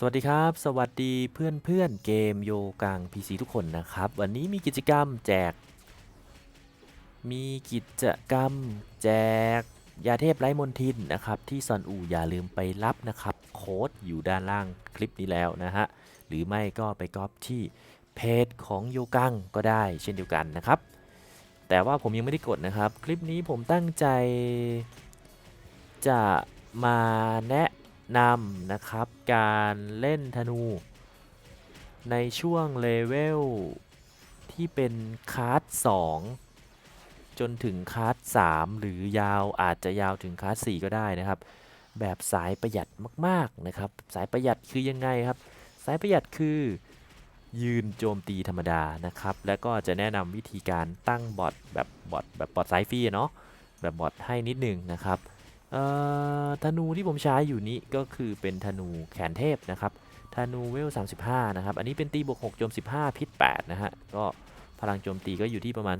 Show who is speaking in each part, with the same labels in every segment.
Speaker 1: สวัสดีครับ สวัสดีเพื่อนเพื่อนเกมโยกัง PC ทุกคนนะครับ วันนี้มีกิจกรรมแจก มีกิจกรรมแจกยาเทพไร้มนทินนะครับ ที่ซอนอูอย่าลืมไปรับนะครับ โค้ดอยู่ด้านล่างคลิปนี้แล้วนะฮะ หรือไม่ก็ไปก๊อปที่เพจของโยกังก็ได้เช่นเดียวกันนะครับ แต่ว่าผมยังไม่ได้กดนะครับ คลิปนี้ผมตั้งใจจะมาแนะ นำนะครับ การเล่นธนู ในช่วงเลเวลที่เป็นคาร์ด2จนถึงคาร์ด3หรือยาวอาจจะยาวถึงคาร์ด4ก็ได้นะครับ แบบสายประหยัดมากๆนะครับ สายประหยัดคือยังไงครับ สายประหยัดคือยืนโจมตีธรรมดานะครับ แล้วก็จะแนะนำวิธีการตั้งบอทแบบบอทแบบบอทสายฟรีเนาะแบบบอทให้นิดนึงนะครับ ธนูที่ผมใช้อยู่นี้ก็คือเป็นธนูแขนเทพนะครับ ธนูเวล 35 นะครับ อันนี้เป็นตีบวก6โจม 15 พิษ 8 นะฮะ ก็พลังโจมตีก็อยู่ที่ประมาณ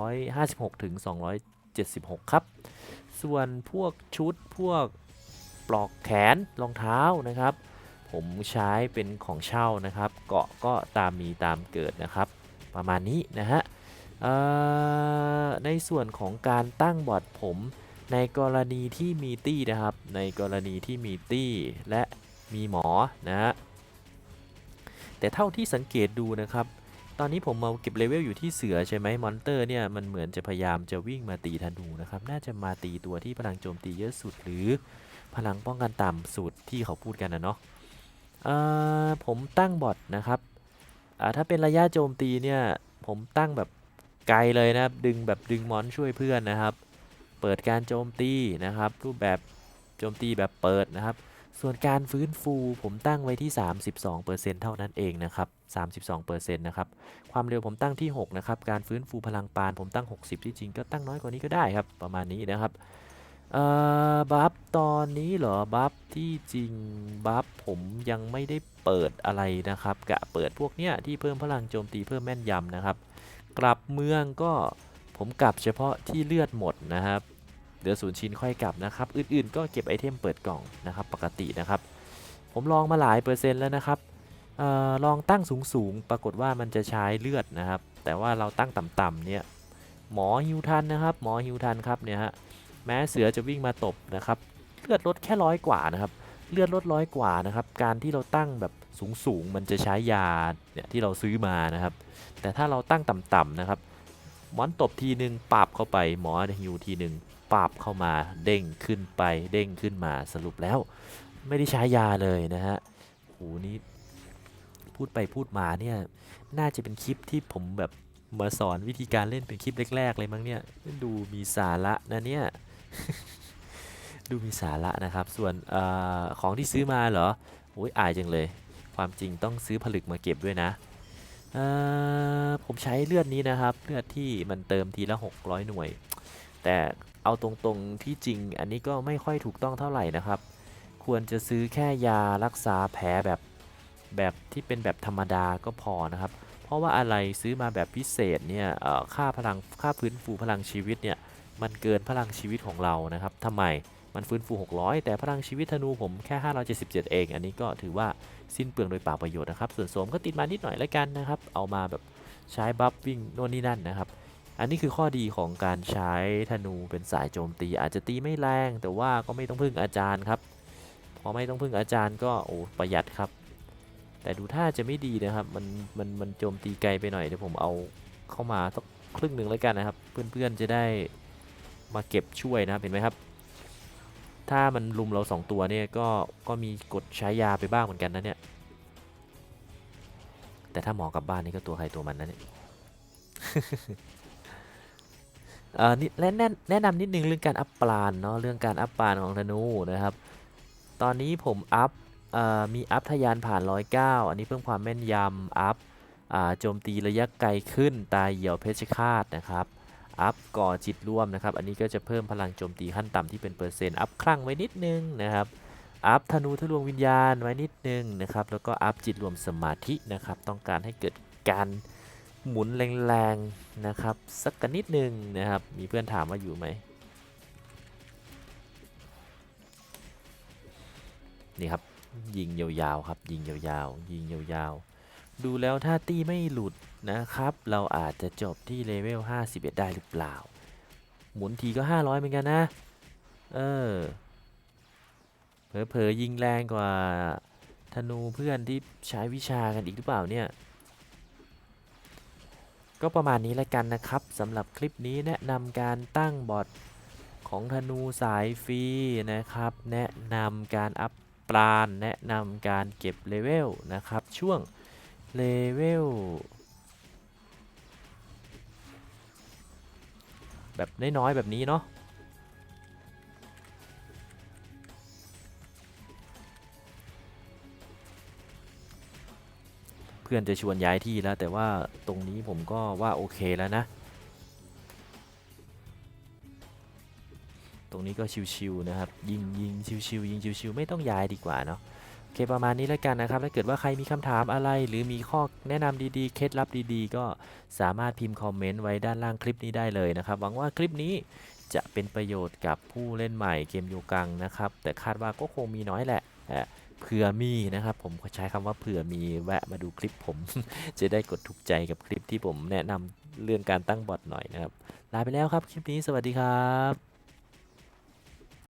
Speaker 1: 256 ถึง 276 ครับ ส่วนพวกชุดพวกปลอกแขนรองเท้านะครับ ผมใช้เป็นของเช่านะครับ เกาะก็ตามมีตามเกิดนะครับ ประมาณนี้นะฮะในส่วนของการตั้งบอร์ดผม ในกรณีที่มีตี้นะครับ ในกรณีที่มีตี้และมีหมอนะฮะแต่เท่าที่สังเกตดูนะครับ ตอนนี้ผมมาเก็บเลเวลอยู่ที่เสือใช่ไหมมอนเตอร์เนี่ยมันเหมือนจะพยายามจะวิ่งมาตีธนูนะครับ น่าจะมาตีตัวที่พลังโจมตีเยอะสุดหรือพลังป้องกันต่ำสุดที่เขาพูดกันนะเนาะผมตั้งบอทนะครับถ้าเป็นระยะโจมตีเนี่ยผมตั้งแบบไกลเลยนะครับดึงแบบดึงมอนช่วยเพื่อนนะครับ เปิดการโจมตีนะครับ รูปแบบโจมตีแบบเปิดนะครับ ส่วนการฟื้นฟูผมตั้งไว้ที่ 32%เท่านั้นเองนะครับ 32%นะครับ ความเร็วผมตั้งที่ 6 นะครับ การฟื้นฟูพลังปานผมตั้ง 60 ที่จริงก็ตั้งน้อยกว่านี้ก็ได้ครับ ประมาณนี้นะครับเอ่อบัฟตอนนี้เหรอบัฟที่จริงบัฟผมยังไม่ได้เปิดอะไรนะครับ กะเปิดพวกเนี้ยที่เพิ่มพลังโจมตีเพิ่มแม่นยำนะครับ กลับเมืองก็ ผมกลับเฉพาะที่เลือดหมดนะครับเหลือศูนย์ชิ้นค่อยกลับนะครับ อื่นๆ ก็เก็บไอเทมเปิดกล่องนะครับ ปกตินะครับ ผมลองมาหลายเปอร์เซ็นต์แล้วนะครับออลองตั้งสูงๆ ปรากฏว่ามันจะใช้เลือดนะครับ แต่ว่าเราตั้งต่ำๆเนี่ยหมอฮิวทันนะครับ หมอฮิวทันครับเนี่ยฮะแม้เสือจะวิ่งมาตบนะครับ เลือดลดแค่ร้อยกว่านะครับเลือดลดร้อยกว่านะครับ การที่เราตั้งแบบสูงๆ มันจะใช้ยาเนี่ยที่เราซื้อมานะครับ แต่ถ้าเราตั้งต่ำๆนะครับ มอนตบทีหนึ่งปราบเข้าไปหมอฮิวทีหนึ่งปราบเข้ามาเด้งขึ้นไปเด้งขึ้นมาสรุปแล้ว ไม่ได้ใช้ยาเลยนะฮะโหนี่พูดไปพูดมาเนี่ยน่าจะเป็นคลิปที่ผมแบบมาสอนวิธีการเล่นเป็นคลิปแรก ๆ เลยมั้งเนี่ยดูมีสาระนะเนี่ยดูมีสาระนะครับ ส่วนอของที่ซื้อมาเหรอโอ้ยอายจังเลย ความจริงต้องซื้อผลึกมาเก็บด้วยนะ ผมใช้เลือดนี้นะครับ เลือดที่มันเติมทีละ 600 หน่วย แต่เอาตรงๆที่จริงอันนี้ก็ไม่ค่อยถูกต้องเท่าไหร่นะครับ ควรจะซื้อแค่ยารักษาแผลแบบแบบที่เป็นแบบธรรมดาก็พอนะครับ เพราะว่าอะไรซื้อมาแบบพิเศษเนี่ยค่าพลังค่าฟื้นฟูพลังชีวิตเนี่ยมันเกินพลังชีวิตของเรานะครับทำไม มันฟื้นฟู 600 แต่พลังชีวิตธนูผมแค่ 577 เอง อันนี้ก็ถือว่าสิ้นเปลืองโดยเปล่าประโยชน์นะครับ ส่วนโสมก็ติดมานิดหน่อยแล้วกันนะครับ เอามาแบบใช้บัฟวิ่งโน่นนี่นั่นนะครับ อันนี้คือข้อดีของการใช้ธนูเป็นสายโจมตี อาจจะตีไม่แรง แต่ว่าก็ไม่ต้องพึ่งอาจารย์ครับพอไม่ต้องพึ่งอาจารย์ก็โอ้ประหยัดครับ แต่ดูท่าจะไม่ดีนะครับ มันมันมันโจมตีไกลไปหน่อยเดี๋ยวผมเอาเข้ามาสักครึ่งหนึ่งแล้วกันนะครับ เพื่อนๆจะได้มาเก็บช่วยนะครับเห็นไหมครับ ถ้ามันลุมเราสองตัวเนี่ยก็ก็มีกดใช้ยาไปบ้างเหมือนกันนะเนี่ย แต่ถ้าหมอกลับบ้านนี่ก็ตัวใครตัวมันนะเนี่ยเออและแนะแนะนำนิดนึงเรื่องการอัพปราณเนาะเรื่องการอัพปราณของธนูนะครับ ตอนนี้ผมอัพมีอัพทะยานผ่าน 109 อันนี้เพิ่มความแม่นยำอัพโจมตีระยะไกลขึ้นตายเหี่ยวเพชฌฆาตนะครับ อัพก่อจิตร่วมนะครับ อันนี้ก็จะเพิ่มพลังโจมตีขั้นต่ำที่เป็นเปอร์เซ็นต์ อัพคลั่งไว้นิดนึงนะครับ อัพธนูทะลวงวิญญาณไว้นิดนึงนะครับ แล้วก็อัพจิตรวมสมาธินะครับ ต้องการให้เกิดการหมุนแรงๆนะครับ สักกันนิดนึงนะครับ มีเพื่อนถามว่าอยู่ไหมนี่ครับยิงยาวๆครับยิงยาวๆยิงยาวๆ ดูแล้วถ้าตี้ไม่หลุดนะครับ เราอาจจะจบที่เลเวล 51 ได้หรือเปล่า หมุนทีก็ 500 เหมือนกันนะ เออเผลอๆยิงแรงกว่าธนูเพื่อนที่ใช้วิชากันอีกหรือเปล่าเนี่ย ก็ประมาณนี้แล้วกันนะครับสำหรับคลิปนี้แนะนำการตั้งบอทของธนูสายฟรีนะครับ แนะนำการอัพปราณแนะนำการเก็บเลเวลนะครับช่วง เลเวล แบบน้อยๆแบบนี้เนาะเพื่อนจะชวนย้ายที่แล้ว แต่ว่าตรงนี้ผมก็ว่าโอเคแล้วนะ ตรงนี้ก็ชิวๆนะครับ ยิงยิงชิวๆยิงชิวๆไม่ต้องย้ายดีกว่าเนาะ เคประมาณนี้แล้วกันนะครับ ถ้าเกิดว่าใครมีคำถามอะไร หรือมีข้อแนะนำดีๆ เคล็ดลับดีๆ ก็สามารถพิมพ์คอมเมนต์ไว้ด้านล่างคลิปนี้ได้เลยนะครับ หวังว่าคลิปนี้จะเป็นประโยชน์กับผู้เล่นใหม่เกมโยกังนะครับ แต่คาดว่าก็คงมีน้อยแหละเผื่อมีนะครับ ผมใช้คำว่าเผื่อมีแวะมาดูคลิปผม จะได้กดถูกใจกับคลิปที่ผมแนะนำเรื่องการตั้งบอทหน่อยนะครับ ลาไปแล้วครับคลิปนี้สวัสดีครับ